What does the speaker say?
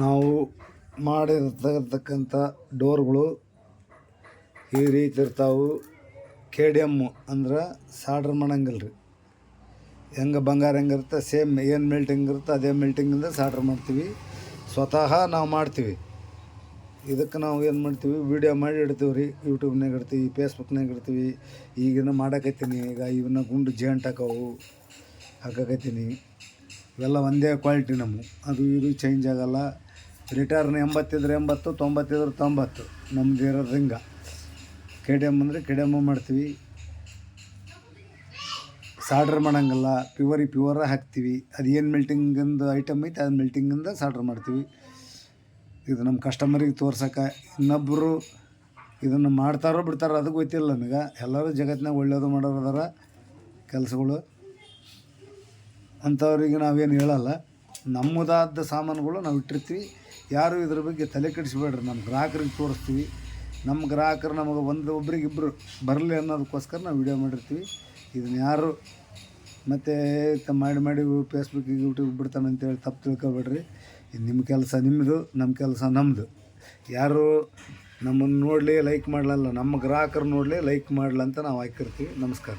ನಾವು ಮಾಡಿರ್ತಕ್ಕಂಥ ಡೋರ್ಗಳು ಈ ರೀತಿ ಇರ್ತಾವೆ. ಕೆ ಡಿ ಎಮ್ಮು ಅಂದ್ರೆ ಸಾಡ್ರ್ ಮಾಡಂಗಿಲ್ಲ ರೀ ಹೆಂಗೆ ಬಂಗಾರ ಹೆಂಗಿರುತ್ತೆ ಸೇಮ್ ಏನು ಮೆಲ್ಟಿಂಗ್ ಇರುತ್ತೆ ಅದೇ ಮೆಲ್ಟಿಂಗಿಂದ ಸಾಡ್ರ್ ಮಾಡ್ತೀವಿ. ಸ್ವತಃ ನಾವು ಮಾಡ್ತೀವಿ. ಇದಕ್ಕೆ ನಾವು ಏನು ಮಾಡ್ತೀವಿ ವಿಡಿಯೋ ಮಾಡಿ ಇಡ್ತೀವಿ ರೀ ಯೂಟ್ಯೂಬ್ನಾಗ ಇಡ್ತೀವಿ ಫೇಸ್ಬುಕ್ನಾಗ ಇಡ್ತೀವಿ. ಈಗಿನ ಮಾಡಕತ್ತೀನಿ. ಈಗ ಇವನ್ನ ಗುಂಡು ಜೇಂಟ್ ಹಾಕವು, ಹಾಕಕತ್ತೀನಿ. ಇವೆಲ್ಲ ಒಂದೇ ಕ್ವಾಲಿಟಿ ನಮ್ಮ ಅದು ಇದು ಚೇಂಜ್ ಆಗೋಲ್ಲ. ರಿಟರ್ನ್ ಎಂಬತ್ತಿದ್ರೆ ಎಂಬತ್ತು, ತೊಂಬತ್ತಿದ್ರೆ ತೊಂಬತ್ತು. ನಮ್ದು ಇರೋದು ಹಿಂಗೆ ಕೆ ಡಿ ಎಂ ಅಂದರೆ ಕೆ ಡಿ ಎಂ ಮಾಡ್ತೀವಿ. ಸಾಡ್ರ್ ಮಾಡೋಂಗಿಲ್ಲ. ಪ್ಯೂರಿ ಪ್ಯೂರ ಹಾಕ್ತೀವಿ. ಅದು ಏನು ಮೆಲ್ಟಿಂಗಿಂದು ಐಟಮ್ ಐತೆ, ಅದು ಮೆಲ್ಟಿಂಗಿಂದ ಸಾಡ್ರ್ ಮಾಡ್ತೀವಿ. ಇದು ನಮ್ಮ ಕಸ್ಟಮರಿಗೆ ತೋರ್ಸೋಕೆ. ಇನ್ನೊಬ್ಬರು ಇದನ್ನು ಮಾಡ್ತಾರೋ ಬಿಡ್ತಾರೋ ಅದು ಗೊತ್ತಿಲ್ಲ ನನಗೆ ಎಲ್ಲರೂ ಜಗತ್ತಿನಾಗ ಒಳ್ಳೆಯದು ಮಾಡೋರು ಅದಾರ. ಕೆಲಸಗಳು ಅಂಥವ್ರಿಗೆ ನಾವೇನು ಹೇಳಲ್ಲ. ನಮ್ಮದಾದ ಸಾಮಾನುಗಳು ನಾವು ಇಟ್ಟಿರ್ತೀವಿ. ಯಾರು ಇದ್ರ ಬಗ್ಗೆ ತಲೆ ಕೆಡಿಸ್ಬೇಡ್ರಿ. ನಮ್ಮ ಗ್ರಾಹಕರಿಗೆ ತೋರಿಸ್ತೀವಿ. ನಮ್ಮ ಗ್ರಾಹಕರು ನಮಗೆ ಒಂದು ಒಬ್ರಿಗೆ ಇಬ್ಬರು ಬರಲಿ ಅನ್ನೋದಕ್ಕೋಸ್ಕರ ನಾವು ವಿಡಿಯೋ ಮಾಡಿರ್ತೀವಿ. ಇದನ್ನ ಯಾರು ಮತ್ತು ಮಾಡಿ ಮಾಡಿ ಫೇಸ್ಬುಕ್ ಯೂಟ್ಯೂಬ್ ಬಿಡ್ತಾನೆ ಅಂತೇಳಿ ತಪ್ಪು ತಿಳ್ಕೊಬೇಡ್ರಿ. ಇದು ನಿಮ್ಮ ಕೆಲಸ ನಿಮ್ಮದು ನಮ್ಮ ಕೆಲಸ ನಮ್ಮದು ಯಾರು ನಮ್ಮನ್ನು ನೋಡಲಿ ಲೈಕ್ ಮಾಡಲಲ್ಲ, ನಮ್ಮ ಗ್ರಾಹಕರು ನೋಡಲಿ ಲೈಕ್ ಮಾಡಲ ಅಂತ ನಾವು ಹಾಕಿರ್ತೀವಿ. ನಮಸ್ಕಾರ.